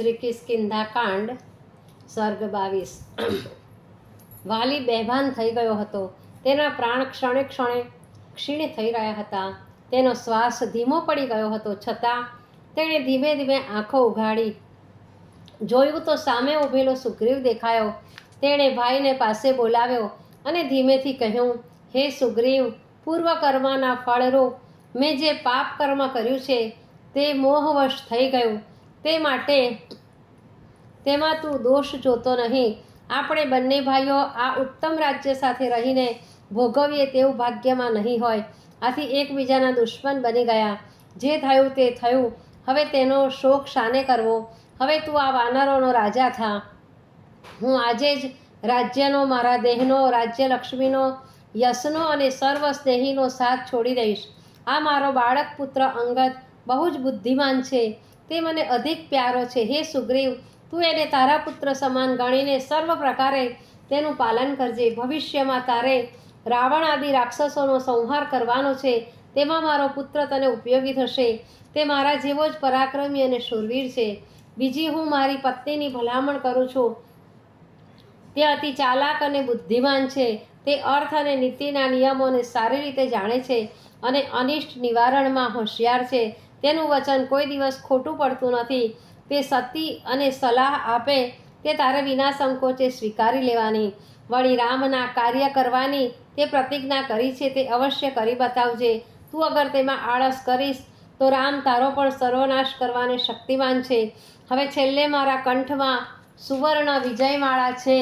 શ્રી કિસ્કિંધા કાંડ સર્ગ બાવીસ. વાલી બેભાન થઈ ગયો હતો. તેના પ્રાણ ક્ષણે ક્ષણે ક્ષીણ થઈ રહ્યા હતા. તેનો શ્વાસ ધીમો પડી ગયો હતો. છતાં તેણે ધીમે ધીમે આંખો ઉઘાડી. જોયું તો સામે ઊભેલો સુગ્રીવ દેખાયો. તેણે ભાઈને પાસે બોલાવ્યો અને ધીમેથી કહ્યું, હે સુગ્રીવ પૂર્વ કર્મના ફળરૂપ મેં જે પાપ કર્મ કર્યું છે, તે મોહવશ થઈ ગયું. તે માટે તેમાં તું દોષ જોતો નહીં. આપણે બંને ભાઈઓ આ ઉત્તમ રાજ્ય સાથે રહીને ભોગવીએ તેવું ભાગ્યમાં નહીં હોય. આથી એકબીજાના દુશ્મન બની ગયા. જે થયું તે થયું. હવે તેનો શોક શાને કરવો? હવે તું આ વાનરોનો રાજા થા. હું આજે જ રાજ્યનો, મારા દેહનો, રાજ્યલક્ષ્મીનો, યશનો અને સર્વ સ્નેહીનો સાથ છોડી દઈશ. આ મારો બાળક પુત્ર અંગત બહુ જ બુદ્ધિમાન છે. તે મને અધિક પ્યારો છે. હે સુગ્રીવ, તું એને તારા પુત્ર સમાન ગણીને સર્વ પ્રકારે તેનું પાલન કરજે. ભવિષ્યમાં તારે રાવણ આદિ રાક્ષસોનો સંહાર કરવાનો છે. તેમાં મારો પુત્ર તને ઉપયોગી થશે. તે મારા જેવો જ પરાક્રમી અને શૂરવીર છે. બીજી હું મારી પત્નીની ભલામણ કરું છું. તે અતિ ચાલાક અને બુદ્ધિમાન છે. તે અર્થ અને નીતિના નિયમોને સારી રીતે જાણે છે અને અનિષ્ટ નિવારણમાં હોશિયાર છે. તેનું વચન કોઈ દિવસ ખોટું પડતું નથી. તે સતી અને સલાહ આપે તે તારે વિના સંકોચે સ્વીકારી લેવાની. વળી રામના કાર્ય કરવાની તે પ્રતિજ્ઞા કરી છે તે અવશ્ય કરી બતાવજે. તું અગર તેમાં આળસ કરીશ, તો રામ તારો પણ સર્વનાશ કરવાને શક્તિમાન છે. હવે છેલ્લે મારા કંઠમાં સુવર્ણ વિજયમાળા છે.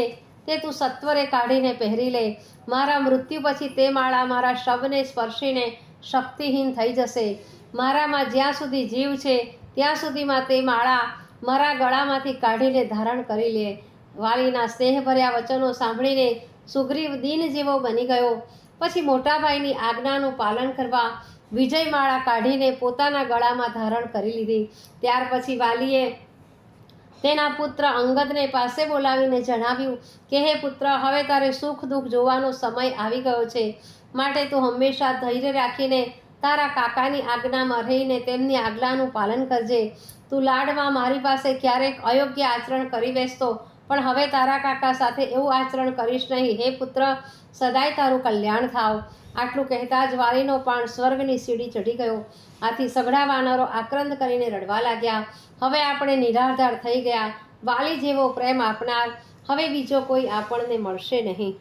તે તું સત્વરે કાઢીને પહેરી લે. મારા મૃત્યુ પછી તે માળા મારા શબને સ્પર્શીને શક્તિહીન થઈ જશે. મારામાં જ્યાં સુધી જીવ છે, ત્યાં સુધીમાં તે માળા મારા ગળામાંથી કાઢીને ધારણ કરી લે. વાલીના સ્નેહભર્યા વચનો સાંભળીને સુગ્રીવ દિન જેવો બની ગયો. પછી મોટાભાઈની આજ્ઞાનું પાલન કરવા વિજય માળા કાઢીને પોતાના ગળામાં ધારણ કરી લીધી. ત્યાર પછી વાલીએ તેના પુત્ર અંગદને પાસે બોલાવીને જણાવ્યું કે, હે પુત્ર, હવે તારે સુખ દુઃખ જોવાનો સમય આવી ગયો છે. માટે તું હંમેશા ધૈર્ય રાખીને તારા કાકાની આજ્ઞામાં રહીને તેમની આજ્ઞાનું પાલન કરજે. તું લાડમાં મારી પાસે ક્યારેક અયોગ્ય આચરણ કરી બેસતો, પણ હવે તારા કાકા સાથે એવું આચરણ કરીશ નહીં. હે પુત્ર, સદાય તારું કલ્યાણ થાવ. આટલું કહેતા જ વાલીનો પણ સ્વર્ગની સીડી ચઢી ગયો. આથી સઘળા વાનરો આક્રંદ કરીને રડવા લાગ્યા. હવે આપણે નિરાધાર થઈ ગયા. વાલી જેવો પ્રેમ આપનાર. હવે બીજો કોઈ આપણને મળશે નહીં.